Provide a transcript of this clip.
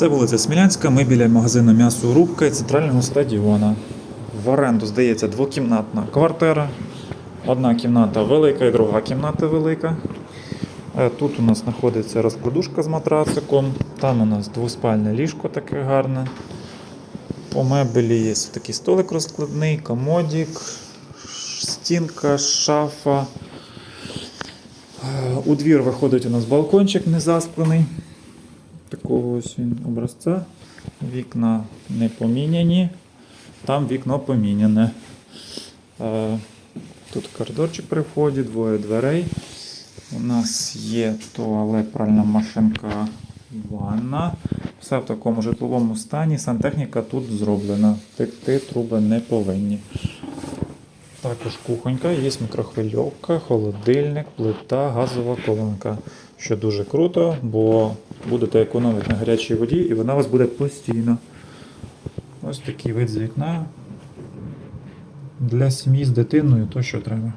Це вулиця Смілянська. Ми біля магазину м'ясо Рубка і центрального стадіона. В оренду здається двокімнатна квартира. Одна кімната велика і друга кімната велика. Е, Тут у нас знаходиться розкладушка з матрациком. Там у нас двоспальне ліжко таке гарне. По мебелі є такий столик розкладний, комодік, стінка, шафа. Е, У двір виходить у нас балкончик незасклений. Такого ось він образця. Вікна не поміняні. Там вікно поміняне. Е, Тут коридорчик при вході, двоє дверей. У нас є туалет, пральна машинка, ванна. Все в такому житловому стані. Сантехніка тут зроблена. Текти труби не повинні. Також кухонька, є мікрохвильовка, холодильник, плита, газова колонка. Що дуже круто, бо будете економити на гарячій воді і вона у вас буде постійно. Ось такий вид з вікна. Для сім'ї з дитиною то що треба.